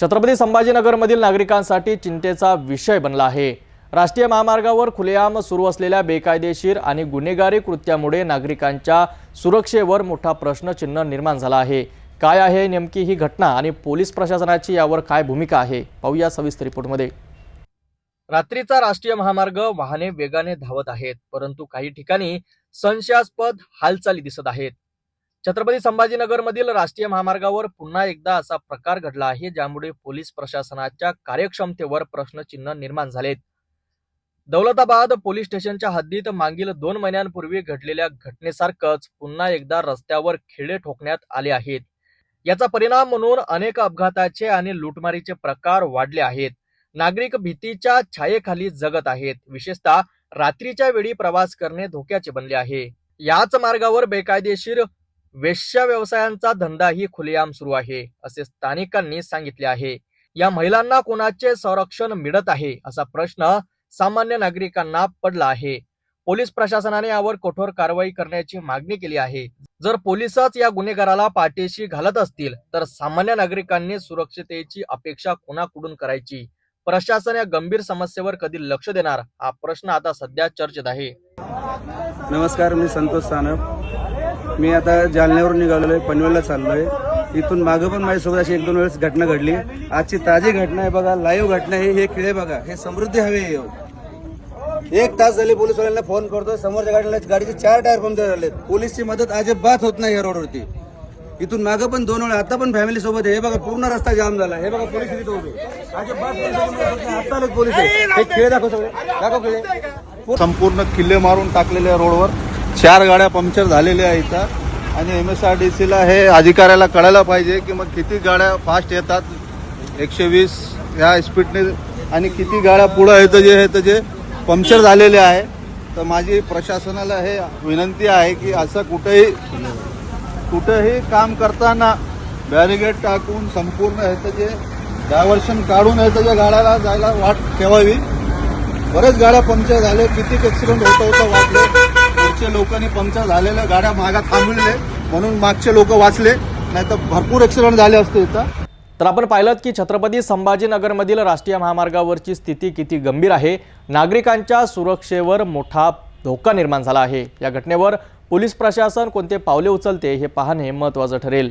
छत्रपती संभाजीनगरमधील नागरिकांसाठी चिंतेचा विषय बनला आहे. राष्ट्रीय महामार्गावर खुलेआम सुरू असलेल्या बेकायदेशीर आणि गुन्हेगारी कृत्यामुळे नागरिकांच्या सुरक्षेवर मोठा प्रश्नचिन्ह निर्माण झाला आहे. काय आहे नेमकी ही घटना आणि पोलीस प्रशासनाची यावर काय भूमिका आहे? पाहूया सविस्तर रिपोर्टमध्ये. रात्रीचा राष्ट्रीय महामार्ग वाहने वेगाने धावत आहेत परंतु काही ठिकाणी संशयास्पद हालचाली दिसत आहेत. छत्रपती संभाजीनगरमधील राष्ट्रीय महामार्गावर पुन्हा एकदा असा प्रकार घडला आहे ज्यामुळे पोलीस प्रशासनाच्या कार्यक्षमतेवर प्रश्नचिन्ह निर्माण झालेत. दौलताबाद पोलीस स्टेशनच्या हद्दीत मागील दोन महिन्यांपूर्वी घडलेल्या घटनेसारखंच पुन्हा एकदा रस्त्यावर खिळे ठोकण्यात आले आहेत. याचा परिणाम म्हणून अनेक अपघाताचे आणि लुटमारीचे प्रकार वाढले आहेत. नागरिक भीतीच्या छायेखाली जगत आहेत. विशेषतः रात्रीच्या वेळी प्रवास करणे धोक्याचे बनले आहे. याच मार्गावर बेकायदेशीर वेश्या व्यवसायांचा धंदाही खुलेआम सुरू आहे असे स्थानिकांनी सांगितले आहे. या महिलांना कोणाचे संरक्षण मिळत आहे असा प्रश्न सामान्य नागरिकांना पडला आहे. पोलीस प्रशासनाने यावर कठोर कारवाई करण्याची मागणी केली आहे. जर पोलिसच या गुन्हेगाराला पाठीशी घालत असतील तर सामान्य नागरिकांनी सुरक्षितेची अपेक्षा कोणाकडून करायची? प्रशासन या गंभीर समस्येवर कधी लक्ष देणार? हा प्रश्न आता सध्या चर्चेत आहे. नमस्कार मी संतोष सानप. मी आता जालन्यावरून निघालेलो आहे पनवेलला चाललो आहे. इथून मागं पण माझ्यासोबत अशी एक दोन वेळेस घटना घडली. आजची ताजी घटना आहे बघा लाईव्ह घटना आहे हे खिळे बघा हे समृद्धी हवे आहे. हो. एक तास झाले पोलीसवाल्यांना फोन करतो समोरच्या गाडीला गाडीचे चार टायर पंक्चर झाले पोलीसची मदत अजिबात होत नाही या रोडवरती इथून मागं पण दोन वेळा आता पण फॅमिली सोबत आहे. हे बघा पूर्ण रस्ता जाम झाला. हे बघा पोलीस इथे उभे आता पोलीस. आहे. हे खेळ दाखव सगळे. दाखव खेळ. संपूर्ण किल्ले मारून टाकलेले रोडवर चार गाड्या पंक्चर झालेल्या आहेत इथं. आणि एम एस आर डी सीला हे अधिकाऱ्याला कळायला पाहिजे की मग किती गाड्या फास्ट येतात एकशे वीस ह्या स्पीडने आणि किती गाड्या पुढं येतं जे हे जे पंक्चर झालेले आहे. तर माझी प्रशासनाला हे विनंती आहे की असं कुठेही कुठेही काम करताना बॅरिगेड टाकून संपूर्ण ह्याचं जे डायव्हर्शन काढून ह्याचं जे गाड्याला जायला वाट ठेवावी. बरेच गाड्या पंक्चर झाले किती ॲक्सिडेंट होतं होतं वाचले पुढचे लोकांनी पंक्चर झालेल्या गाड्या मागा थांबविले म्हणून मागचे लोक वाचले. नाही तर भरपूर ऍक्सिडेंट झाले असते इथं. तर आपण पाहिलं की छत्रपती संभाजीनगरमधील राष्ट्रीय महामार्गावरची स्थिती किती गंभीर आहे. नागरिकांच्या सुरक्षेवर मोठा धोका निर्माण झाला आहे. या घटनेवर पोलीस प्रशासन कोणते पावले उचलते हे पाहणे महत्त्वाचं ठरेल.